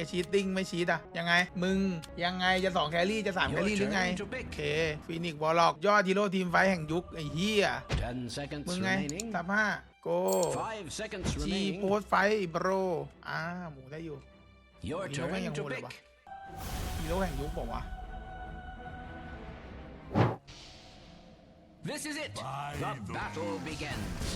จะชีตติ้งไม่ชีตอะยังไง มึงยังไงจะสองแครี่จะสามแครี่หรือไง Your turn to โอ pick. เคฟีนิกบอลล็อกยอดฮีโร่ทีมไฟท์แห่งยุคไอ้เหี้ย Ten seconds มึงไง remaining. สามห้าโก Five seconds จี remaining. โพสไฟบรอ่าหมูได้อยู่ Your You know when turn you to hold it, pick. ฮีโร่แห่งยุคบอกว่า This is it. The battle begins.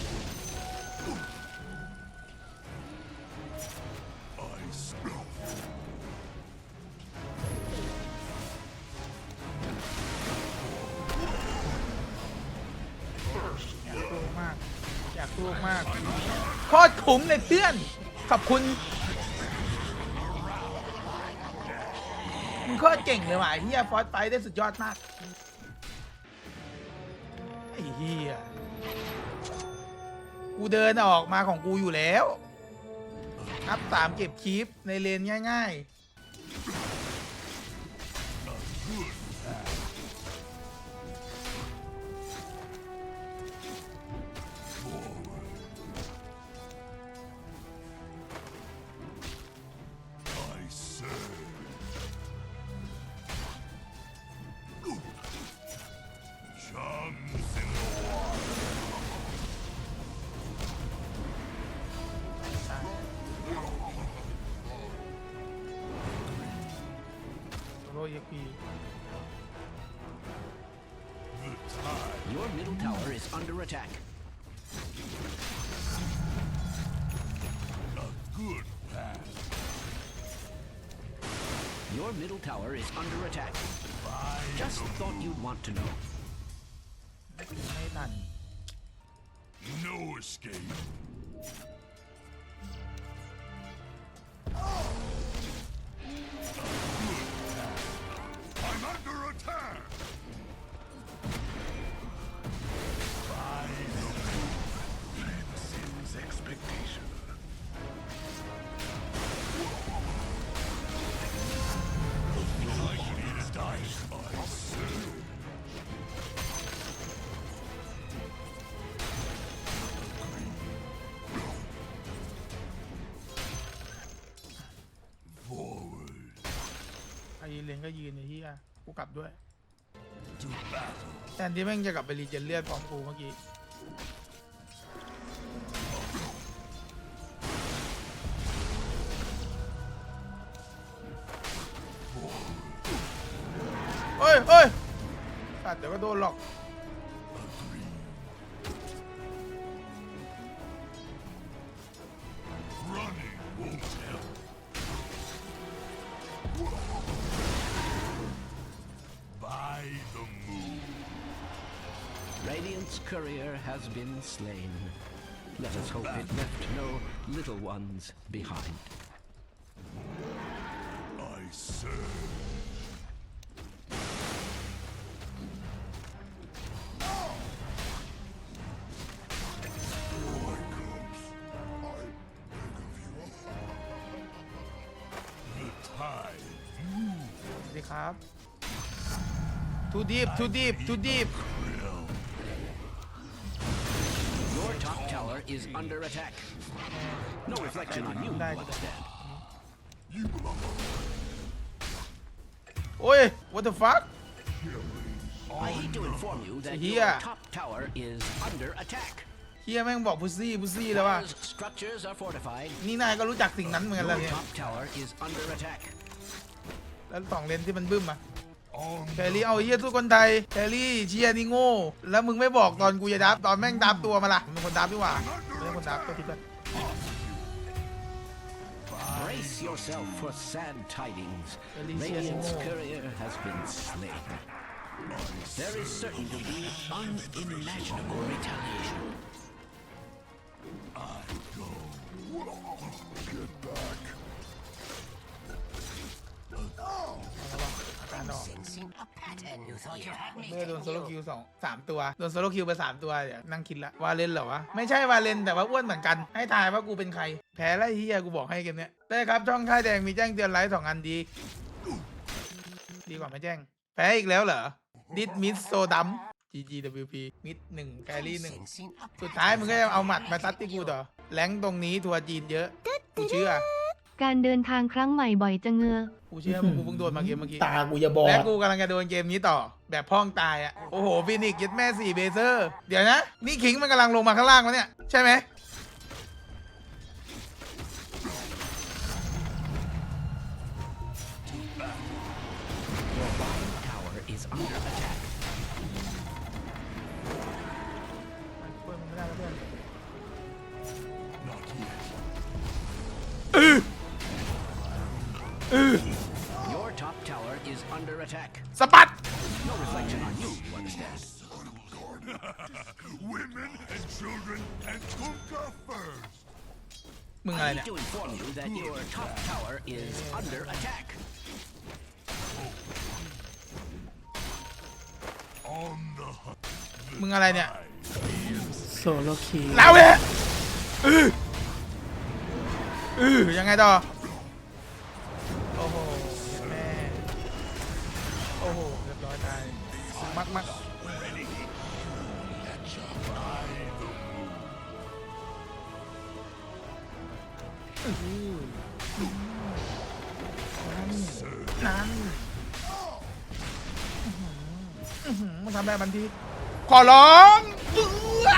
อยากสู้มาก อยากสู้มากโคตรคุ้มเลยเพื่อน ขอบคุณมึงโคตรเก่งเลยว่ะไอ้เฮียฟอสไฟได้สุดยอดมากไอ้เฮียกูเดินออกมาของกูอยู่แล้ว นับสามเก็บคีฟในเลนง่าย ๆ Your middle tower is under attack. By Just thought you'd want to know. ไม่ทัน no escape. นเลนก็ยืนไอ้เหี้ยกูกลับด้วย To battle. แทนที่แม่งจะกลับไปรีเจนเลือดพร้อมกูเมื่อกี้เฮ้ยเฮ้ยสัตว์เดี๋ยวก็โดนหรอก been slain. Let us hope it left no little ones behind. I serve. My cubs, I beg of you. The tide สวัสดีครับ too deep too deep too deep is under attack. No reflection on you, Nice. Bloodstand. You belong โอ้ย what the fuck I hate to inform you that Here. your top tower is under attack. เฮียแม่งบอกพุซี่พุซี่แล้วว่า As structures are fortified, นี่นายก็รู้จักสิ่งนั้นเหมือนกัน your แล้วเนี่ย top tower is under attack. แล้วสองเลนที่มันบึ้มอะ on แครี่เอาไอ้เฮียสู้คนไทยแครี่เชียร์นี่โง่ แล้วมึงไม่บอกตอนกูจะดับตอนแม่งดับตัวมาล่ะมึงเป็นคนดับดีกว่าไม่ใช่คนดับตัวที่กัน Brace yourself for sad tidings. Alicia Radiant's Simo. courier has been slain. There is certain to be unimaginable retaliation. I go. Get back. A pattern. You thought you had me. เมื่อโดนโซโลคิวสองสามตัว โดนโซโลคิวไปสามตัวเดี๋ยวนั่งคิดละวาเลนเหรอวะ ไม่ใช่วาเลนแต่ว่าอ้วนเหมือนกัน ให้ทายว่ากูเป็นใคร แพ้ไอ้เฮียกูบอกให้เกมเนี้ยได้ครับช่องค่ายแดงมีแจ้งเตือนไลฟ์สองอันดี ดีกว่าไม่แจ้ง แพ้อีกแล้วเหรอ ดิดมิดโซดัม GGWP มิดหนึ่งแกรี่หนึ่ง Sensing a สุดท้ายมึงก็จะเอาหมัดมาซัดที่กูต่อแรงตรงนี้ทัวร์จีนเยอะ กูเชื่อ การเดินทางครั้งใหม่บ่อยจังเงอ กูเชื่อมึงกูเพิ่งโดนมาเกมเมื่อกี้ ตากูจะบอและดกูกำลังจะโดนเกมนี้ต่อ แบบพ่องตายอะ โอ้โหฟินิกซ์ยึดแม่สี่เบเซอร์ เดี๋ยวนะ นี่คิงมันกำลังลงมาข้างล่างวะเนี่ย ใช่ไหม มึงอะไร I เนี่ย need to inform you that your top tower is under attack. On the hunt. มึงอะไรเนี่ย โซโลคีแล้วเว้ยอืออือยังไงต่อ โอ้โหแม่โอ้โห เรียบร้อยตาย มักมักอื้อหื นั่นนั่นอื้อหืออื้อหือมันทำได้บันที ขอร้องเอื้อ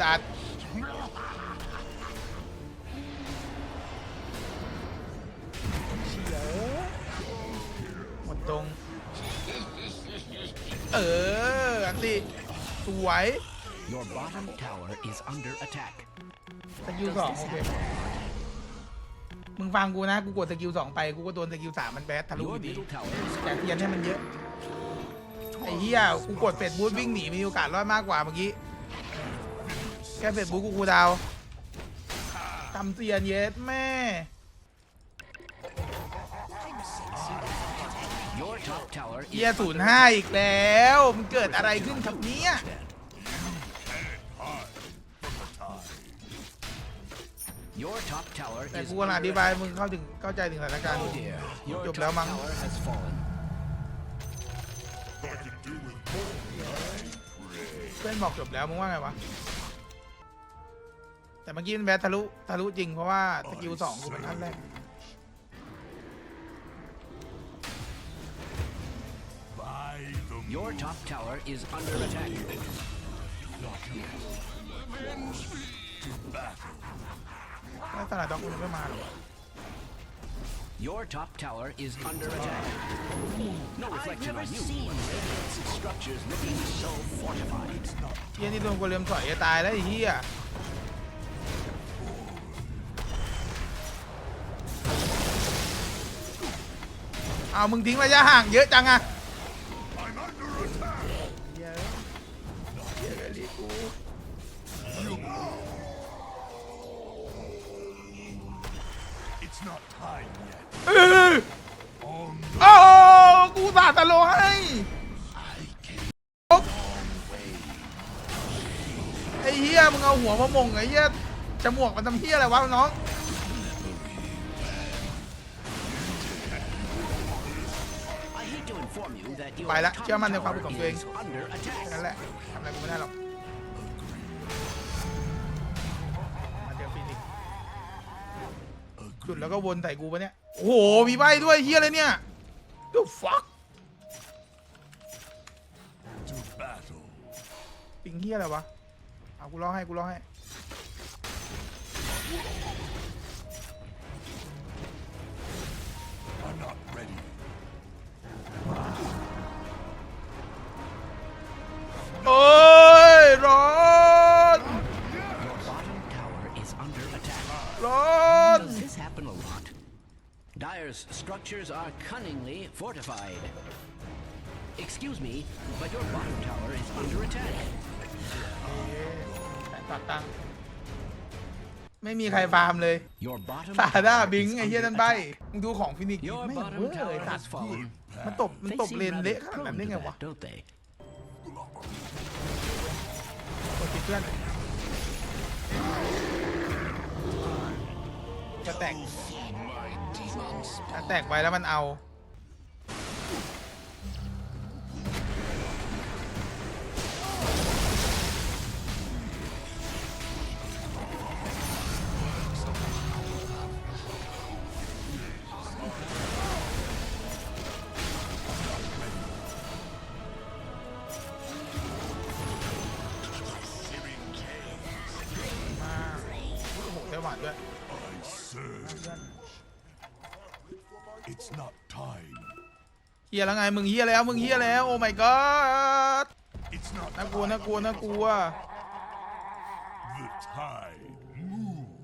ตัดเฉียวหมดตรง เออ อันติสวย Your bottom tower is under attack. สกิลสองโอเค มึงฟังกูนะ กูกดสกิลสองไป กูก็โดนสกิลสามมันแบสทะลุอ Your ยู่ดี middle tower is แต่เทียนให้มันเยอะ ไอ้เหี้ย กูกดเฟดบูทวิ่งหนีมีโอกาสรอดมากกว่าเมื่อกี้ แค่เฟดบูทกูกูดาวทำเสียนเย็ดแม่ Your top tower เฮีย is ศูน under ย์ห้าอีกแล้ว มันเกิดอะไรขึ้นครับเนี่ย Your top tower แต่ is กูกำลังอ under ธิบายมึงเข้าถึงเข้าใจถึงสถานการณ์ Oh dear. Your Chụp top đéo mắng. tower has fallen. I can do with more. เพื่อนบอกจบแล้วมึงว่าไงวะ แต่เมื่อกี้มันแบททะลุทะลุจริงเพราะว่าสกิลสองกูเป็นขั้นแรก By the Your top tower is under attack. Not yet. To battle. แล้วตลาดด็อกกูยังไม่มาหรอก Your top tower is under attack. No reflection on you. Radiant's structures looking so fortified. เฮียนี่โดนกูเลียมถอยจะตายแล้วไอ้เฮียเอามึงทิ้งระยะห่างเยอะจังอะ มงไอ้เฮียจมูกมันทำเฮียอะไรวะน้องไปละ top เชื่อมั่นในความเป็นของตัวเองนั่นแหละทำอะไรกูไม่ได้หรอกมาเจอฟีนิกจุดแล้วก็วนใส่กูปะเนี่ย โอ้โห มีใบด้วยเฮียอะไรเนี่ย the fuck ปิงเฮียอะไรวะ เอากูร้องให้กูร้องให้ Oi, run! Run! Does this happen a lot? Dyer's structures are cunningly fortified. Excuse me, but your bottom tower is under attack. แต่ตัดตังค์ไม่มีใครฟาร์มเลย Your bottom ซาด้า tower บิง is ไอ้เหี้ย under นั่นใบ attack. มึงดูของฟินิกซ์ Your ไม่ง bottom เว้ย tower ตัด has fallen. มันตบมัน They ตบ seem เลน rather เละขนาด prone นั้นได้ to ไงวะ that, don't they? กดติดเพื่อนจะแตกจะแตกไปแล้วมันเอา ยแล้วไง มึงเฮียแล้ว มึงเฮียแล้ว โอ้ my god น่ากลัว น่ากลัว น่ากลัว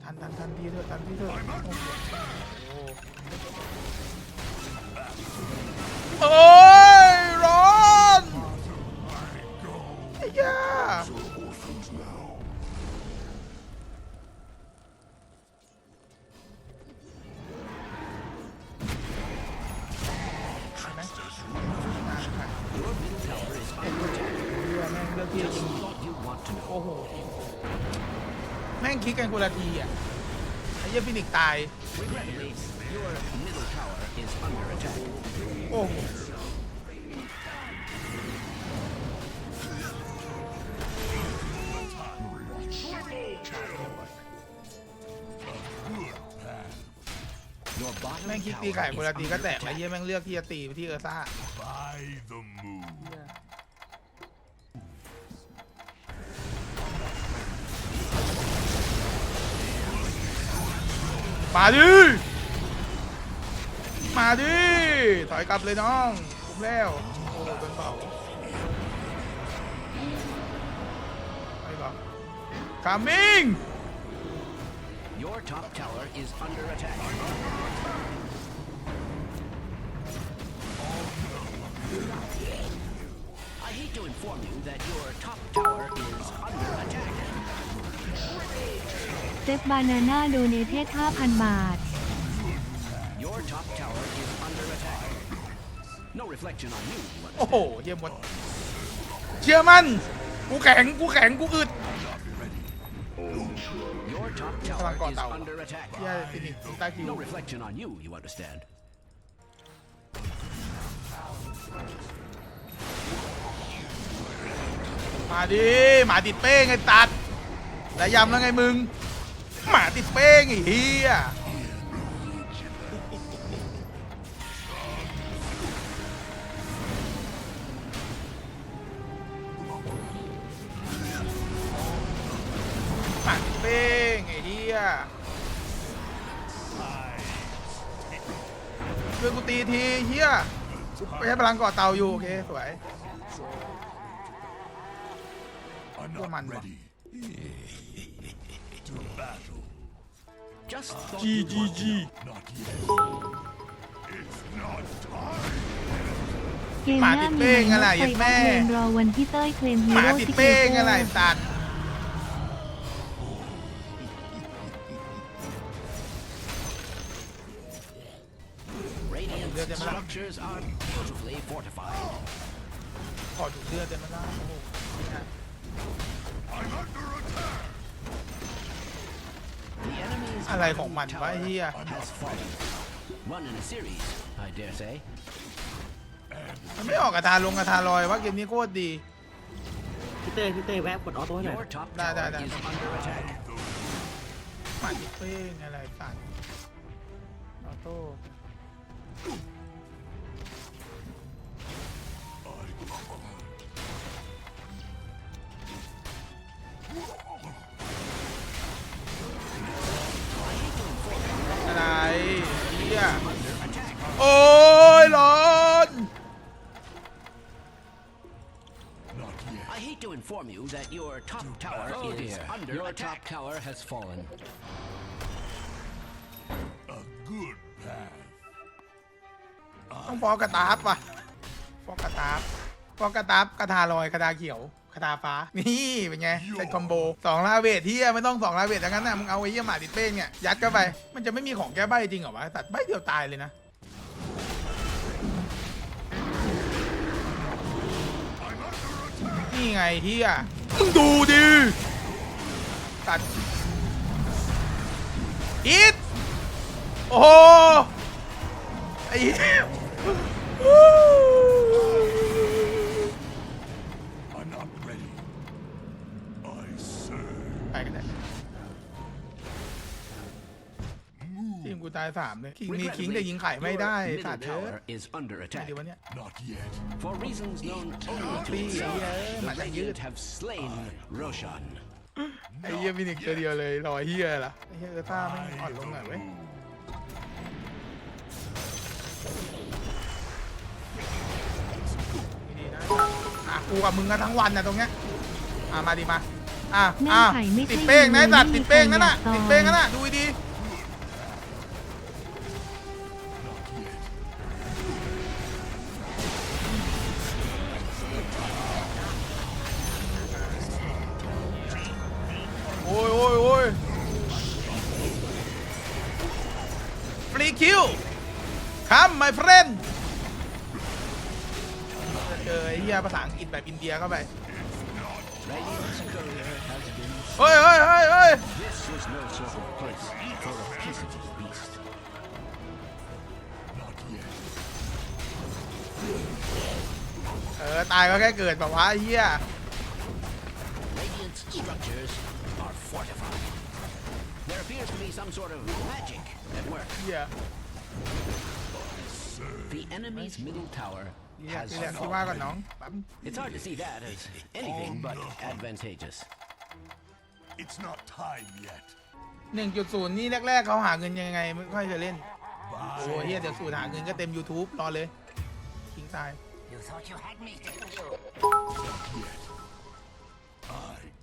ทันทันทันทีเถอะทันทีเถอะโอ้ ตาย โอ้แม่งคิดตีไก่คนละตีก็แตกไอ้เหี้แม่งเลือกที่จะตีไปที่เออร์ซ่า มาดิ มาดิ ถอยกลับเลยน้องคุ้มแล้ว โอ้โหเป็นเบาไปก่อน coming Your top tower is under attack. I hate to inform you that your top tower is under attack. เจฟบานาน่าโดเนเทศ5,000 บาท Your top tower is under attack. No reflection on you, โอ้ but โหเยี่ยมหมดเชื่อมั่น กูแข็ง กูแข็ง กูอึด your top tower Kalang is kotao. under attack. เฮียฟินิกซ์ใต้คิว No reflection on you, you understand. มาดิหมาติดเป้งไอ้ตัด แล้วยำแล้วไงมึง หมาติดเป้งไอ้เฮียหมาติดเป้งไอ้เฮียช่วยกูตีทีเฮียไปให้พลังก่อเตาอยู่ โอเค สวย I'm Come on, not ready. to Just thought G you G would. G Not yet. It's not time. เกมหน้ามีไหนรถไฟออฟเลนรอวันที่เต้ยเคลมฮีหมาโร่ติดซิกเนเป้งเจออะไรร์สัตว์ Radiant Good, good. structures are beautifully fortified. ขอดูดเลือดได้ไหมล่ะโอ้โห I'm under attack. The enemy's อะไรของมัน bottom วะไอ้ tower เฮีย has fallen. Run in a series, I dare say. มันไม่ออกกระทาลงกระทาลอยว่าเกมนี้โคตรดี พี่เต้พี่เต้แวะกดออโต้ให้หน่อย Your top Da, da, tower da. is under attack. หมาติดเป้งอะไรสัตว์ออโต้ ยโอ้ยร้อน Not yet. I hate to inform you that your top tower Oh, is dear. under Your attack. top tower has fallen. A good path. ต้องฟอกกระตาบว่ะฟอกกระตาบฟอกกระตาบกระทาลอยกระทาเขียว กระทาฟ้า นี่เป็นไงเป็นคอมโบสองลาเวทที่ไม่ต้องสองลาเวททั้งนั้นนะมึงเอาไอ้เหี้ยหมาติดเป้งเนี่ยยัดเข้าไป มันจะไม่มีของแก้ใบจริงเหรอวะตัดใบเดียวตายเลยนะนี่ไงเฮียมึงดูดิตัดอีทโอ้โหไอ้เหี้ย I'm not ready. I serve. ไปกันได้ทีมกูตายสามเลยคิงมีคิงแต่ยิงไข่ไม่ได้ your สัต middle ว์เอ้ย tower is under ไง attack. ดีวะเนี่ย Not yet. For reasons known only to Please, itself, yeah, the mà chẳng Radiant have slain Roshan. ไอ้เหี้ยมินิกตัวเดียวเลยรอเหี้ยล่ะไอ้เหี้ยเออต้าไม่งอ่อนลงหน่อยเว้ยดีๆนะอะกูกับมึงกันทั้งวันนะตรงเนี้ยอะมาดิมา อะเงื่อนอะไขไม่ใช่ติดเป้งนะไอ้สัตว์ไม่มีติดเป้งนั่นน่ะใครอยากติดเป้งนั่นต่อน่ะดูดีโอ้ยโอ้ยโอ้ยฟรีคิวคัม my friend เจอไอ้เหี้ยภาษาอังกฤษแบบอินเดียเข้าไป Radiant's courier has been เฮ้ยเฮ้ยเฮ้ยเฮ้ย This is no sort of place for a peaceable beast. Not yet. เออ ตายก็แค่เกิดแบบว่าไอ้เหี้ย Radiant's structures are fortified. There appears to be some sort of magic at work. เหี้ย The enemy's middle tower เหี้ย has ที่แรกคิดว่าก่อนน้อง fallen. ปั๊ม It's hard to see that as anything but advantageous. It's not time yet. หนึ่งจุดศูนย์นี่แรกๆเขาหาเงินยังไงไม่ค่อยจะเล่น โอ้เฮียเดี๋ยวสูตรหาเงินก็เต็ม YouTube รอเลยทิ้งตาย You thought you had me, didn't you? I go.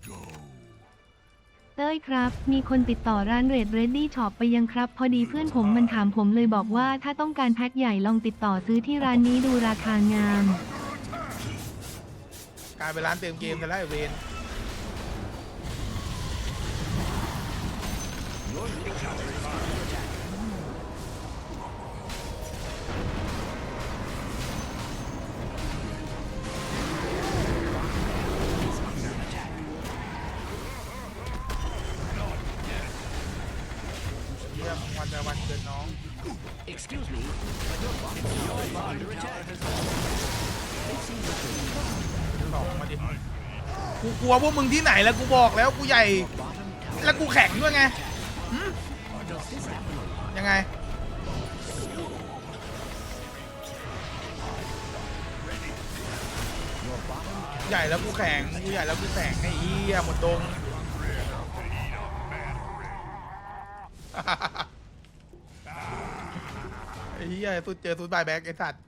เต้ยครับ มีคนติดต่อร้านเรดเรดดี้ช็อปไปยังครับ พอดีเพื่อนผมมันถามผมเลยบอกว่าถ้าต้องการแพ็คใหญ่ลองติดต่อซื้อที่ร้านนี้ดูราคางาม กลายเป็นร้านเติมเกมแต่ละไอ้เวน ลัวพวกมึงที่ไหนแล้วกูบอกแล้วกูใหญ่ แล้วกูแข็งด้วยไงยังไง ใหญ่แล้วกูแข็งกูใหญ่แล้วกูแข็งไอ้เหี้ยหมดดงไอ้เหี้ยสุดเจอสุดบายแบ็กไอ้สัตว์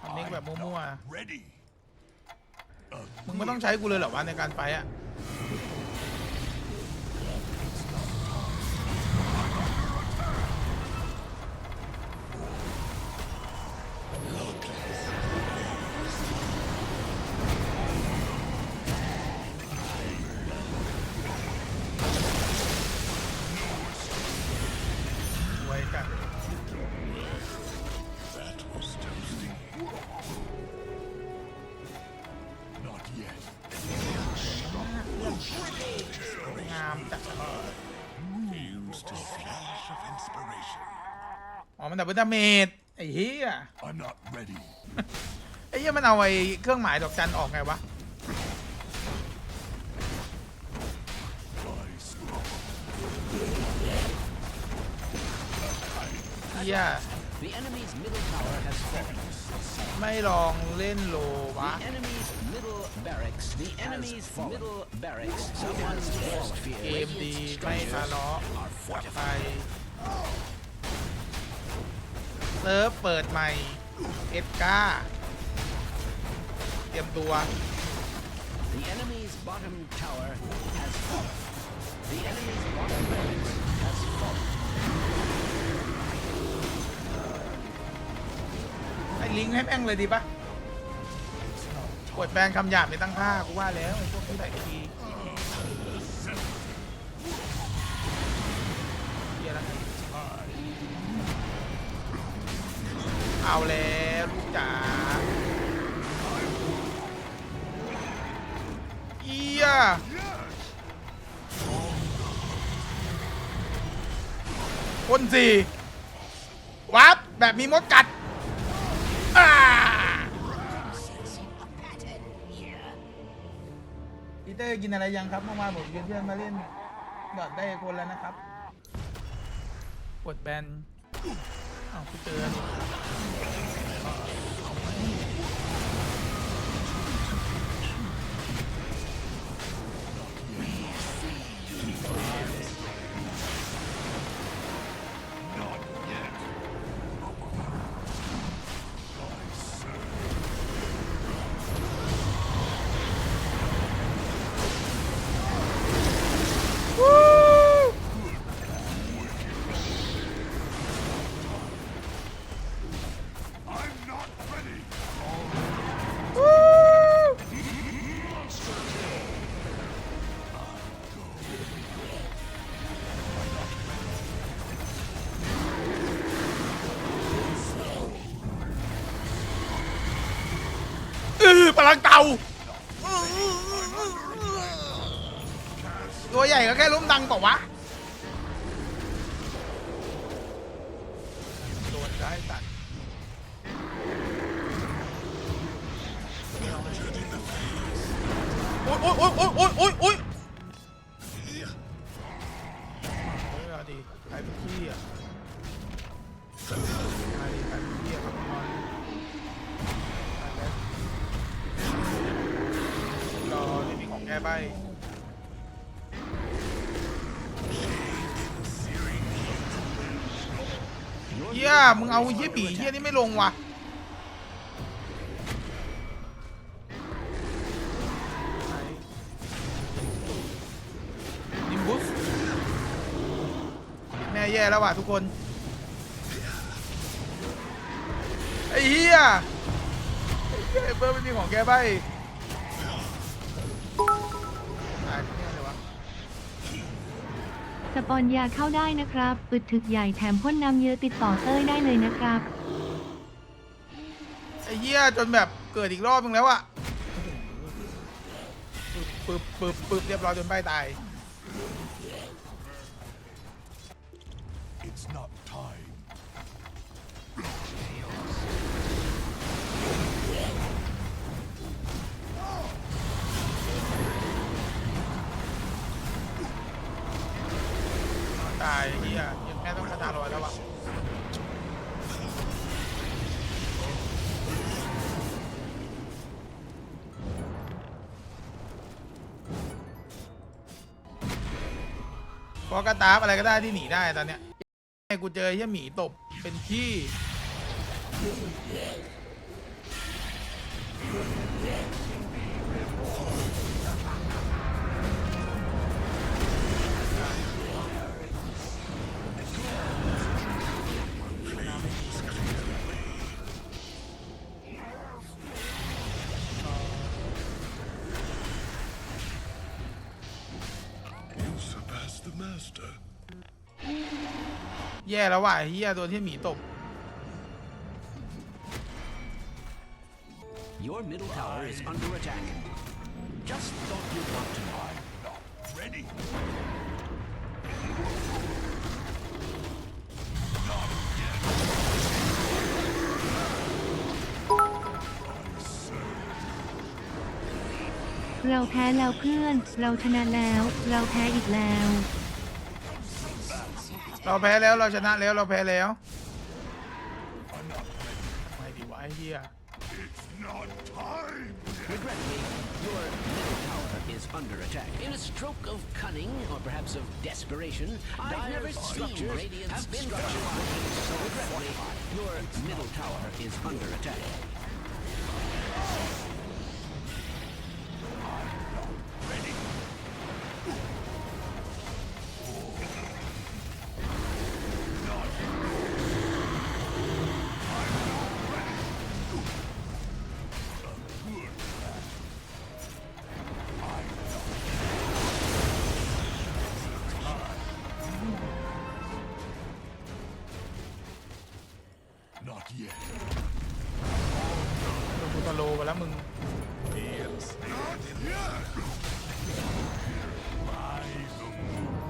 ทำเน็กแบบมั่วๆ มึงไม่ต้องใช้กูเลยเหรอวะในการไฟอะ งามจัด Used to flash of inspiration. อ๋อมันดับเบิลดาเมจไอ้เหี้ย I'm not ready. ไอ้เหี้ยมันเอาไอ้เครื่องหมายดอกจันออกไงวะ My smoke. เหี้ย The enemy's middle tower has fallen. ไม่ลองเล่นโลวะ The enemy's middle barracks. The enemy's middle barracks. Someone's lost เก fear. มดีไม่ทะเลาะไปเซิร์ฟเปิดใหม่เอ็ดก้าเตรียมตัว The enemy's bottom tower has fallen. The enemy's bottom barracks has fallen. ไอ้ลิงก์ให้แม่งเลยดีปะ กดแปลงคำหยาบในตั้งค่ากูว่าแล้วไอ้พวกที่ใส่ทีเหี้ยละเอาแล้วลูกจ๋าเอียคนสี่วับแบบมีมดกัด เตอร์กินอะไรยังครับเมื่อวานผมชวนเพื่อนมาเล่นดอดได้คนแล้วนะครับกดแบนอ้าวพี่เจอ ลังเก่าตัวใหญ่ก็แค่ล้มดังเปล่าวะโดนได้ตัดโอ๊ยโอ๊ยโอ๊ยโอ๊ยโอ๊ยโอ๊ย มึงเอาเฮียบีเฮียนี่ไม่ลงว่ะนิมบุสแม่แย่แล้วว่ะทุกคนไอ้เหี้ยไอ้เหี้ยเบิร์ดไม่มีของแกใบ สปอนยาเข้าได้นะครับ อึดถึกใหญ่แถมพ่นน้ำเยอะติดต่อเต้ยได้เลยนะครับ ไอ้เหี้ยจนแบบเกิดอีกรอบนึงแล้วอะปึบปึบปึบเรียบร้อยจนใบตาย ตายไอ้เหี้ยยังแค่ต้องคาถาลอยแล้ววะพอกระตาบอะไรก็ได้ที่หนีได้ตอนเนี้ยให้กูเจอเหี้ยหมีตบเป็นขี้ แย่แล้วว่ะไอ้เฮียโดนที่หมีตบ Your middle tower is under attack. Just thought you'd want to know. Ready. เราแพ้แล้วเพื่อน เราชนะแล้ว เราแพ้อีกแล้ว เราแพ้แล้วเราชนะแล้วเราแพ้แล้วไม่ดีวะไอ้เฮีย Not time. Regretfully, your middle tower is under attack. In a stroke of cunning, or perhaps of desperation, I've never seen Radiant's have been looking so regretfully, your middle tower is under attack. ไปแล้วมึง It's not yet. My โอ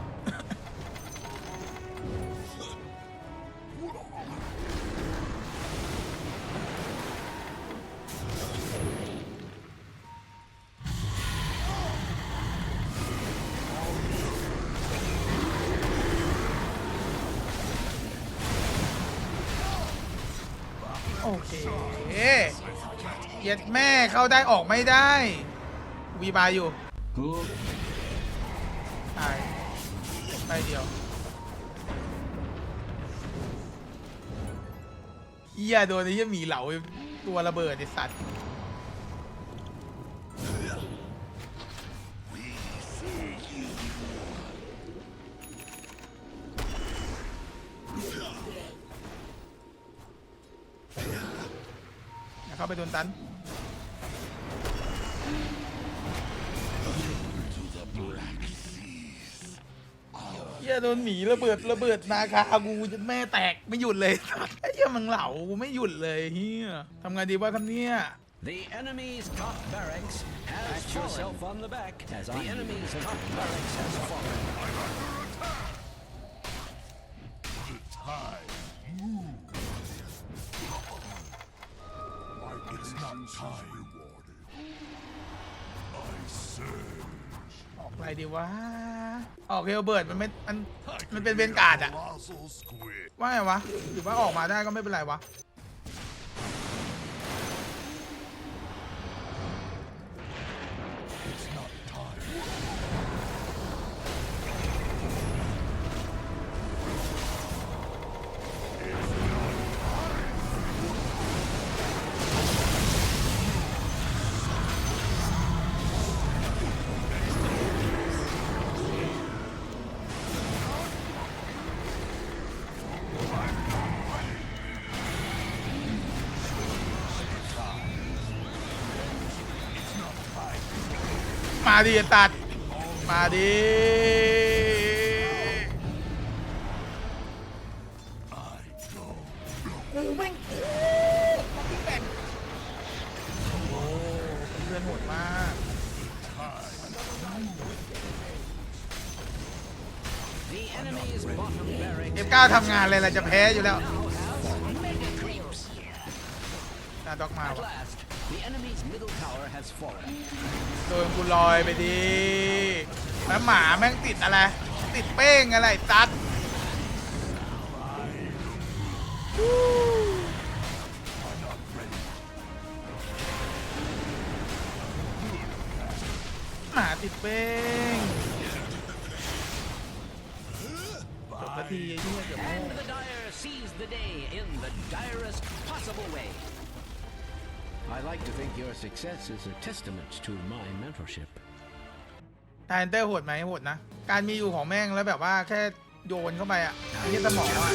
เย็ดแม่เข้าได้ออกไม่ได้วีบายอยู่ตายไปเดียวเฮียโดนไอ้เฮียหมีเหลาตัวระเบิดไอ้สัตว์เข้าไปโดนตัน โดนหมีระเบิดระเบิดนาคากูจะแม่แตกไม่หยุดเลยไอ้เฮียมึงเหล่ากูไม่หยุดเลยเฮียทำไงดีวะครับเนี่ย The enemy's top barracks has Pat yourself on the back as the enemy's top barracks has fallen. Tide moves. It's not time ออกอะไรดีวะออกเฮลเบิร์ดมันไม่มันมันเป็นเวนการ์ดอะ Colossal squid. ว่าไงวะหรือว่าออกมาได้ก็ไม่เป็นไรวะ มาดิตัด มาดิโอ้เพื่อนโหดมาก The enemy's bottom barracks F9 ทำงานเลยล่ะจะแพ้อยู่แล้ว now has mega creeps. ตาด็อกมาวะ the enemy's middle tower has fallen. โดนกูลอยไปดิแล้วหมาแม่งติดอะไร ติดเป้งอะไรตัดหมาติดเป้งจบนาทีไอ้ที่เกือบโง่ And the Dire seize the day in the direst possible way. I like to think your successes a testament to my mentorship. ทายเตอร์โหดไหมโหดนะ การมีอยู่ของแม่งแล้วแบบว่าแค่โยนเข้าไปอะเนี่ยสมองอะ